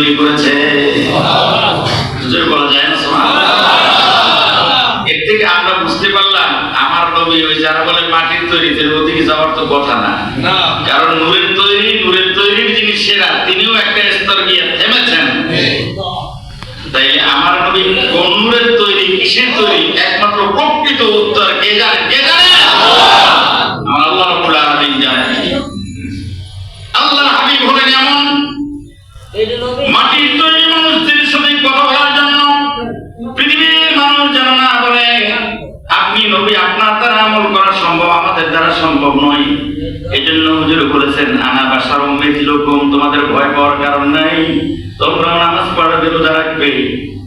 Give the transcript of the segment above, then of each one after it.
তৈরি করেছে? বলা যায় এর থেকে আমরা বুঝতে পারলাম আমার নবী ওই যারা বলে মাটির তৈরি ওদিকে যাওয়ার তো কথা না। কারণ নূরের তৈরি নূরের তৈরির যিনি সেরা তিনিও একটা স্তর গিয়ে থেমেছেন। তাই আমার নবী কোন নূরের তৈরি কিসের তৈরি? একমাত্র প্রকৃত উত্তর কে জানে? কে জানে? আমার আল্লাহ রাব্বুল আলামিন জানেন আল্লাহর হাবিব হলেন এমন মাটির তৈরি মানুষদের সাথে কথা বলার জন্য পৃথিবীর মানুষ যেন না বলে আপনি নবী আপনার দ্বারা আমল করা সম্ভব আমাদের দ্বারা সম্ভব নয়। এজন্য হুজুর বলেছেন, আনা বাসার উম্মেদ লোকম, তোমাদের ভয় পাওয়ার কারণ নাই। তোমরা নামাজ পড়াবে রোজা রাখবে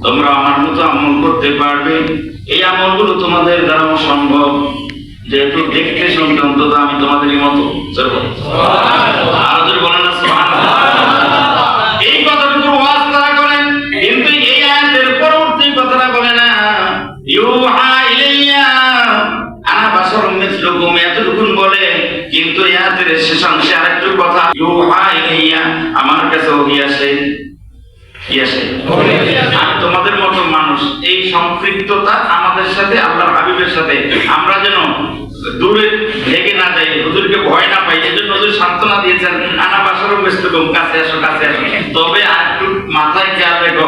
তোমরা আমার মতো আমল করতে পারবে। এই আমলগুলো তোমাদের দ্বারাও সম্ভব। যেহেতু দেখতে অন্তত আমি তোমাদেরই মতো। কিন্তু শেষ অংশে আরেকটু কথা। ইউহা ইলাইয়া আমার কাছে ওহি আসে। কি আসে? আমি তোমাদের মতো মানুষ এই সম্পৃক্ততা আমাদের সাথে আল্লাহর হাবিবের সাথে। আমরা যেন দূরে ভেগে না যাই হুজুরকে ভয় না পাই এই জন্য হুজুর সান্ত্বনা দিয়েছেন আনা বাসারও ব্যস্ত কাছে আসো কাছে আসো। তবে আর একটু মাথায় খেয়াল রেখো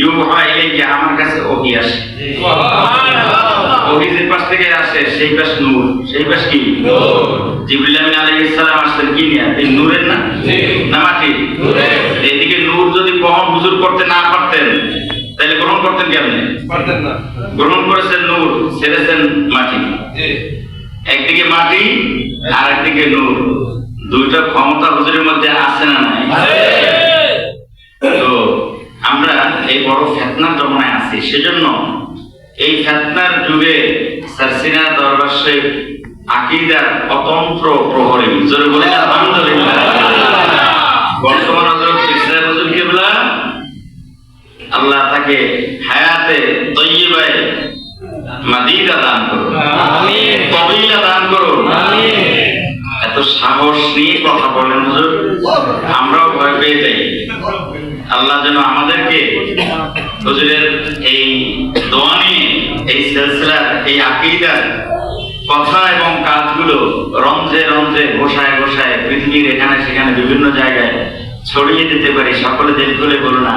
ইউ হয় এই আমার কাছে ওহি আসে। ওহি যে পাশ থেকে আসে সেই পাশ নূর সেই পাশ কি? জিবরিল আমিন আলাইহিস সালাম আসছেন কি নিয়ে? এই নূরের না। না মাটি। এদিকে নূর যদি বহন হুজুর করতে না পারতেন তাহলে গ্রহণ করতেন কেমনে পারতেন না। গ্রহণ করেছেন নূর ছেড়েছেন মাটি। একদিকে মাটি আর একদিকে নূর। দুইটা ক্ষমতা হুজুরের মধ্যে আছে না নাই? তো আমরা এই বড় ফেতনার জমানায় আছি সেজন্য এই ফেতনার যুগে সারসিনা দরবার শেখ আকিদার অতন্ত্র প্রহরী। জোরে বলে আলহামদুলিল্লাহ। বর্তমান হজরত ইসলাম হুজুর কিবলা আল্লাহ তাকে হায়াতে তৈবায় মাদিদা দান করুন। কবিলা দান করুন। এত সাহস নিয়ে কথা বলেন হুজুর। আমরাও ভয় পেয়ে যাই। আল্লাহ যেন আমাদেরকে হুজুরের এই দোয়া নিয়ে এই সিলসিলার এই আকিদার কথা এবং কাজগুলো রঞ্জে রঞ্জে ঘোষায় ঘোষায় পৃথিবীর এখানে সেখানে বিভিন্ন জায়গায় ছড়িয়ে দিতে পারি, সকলে দিল খুলে না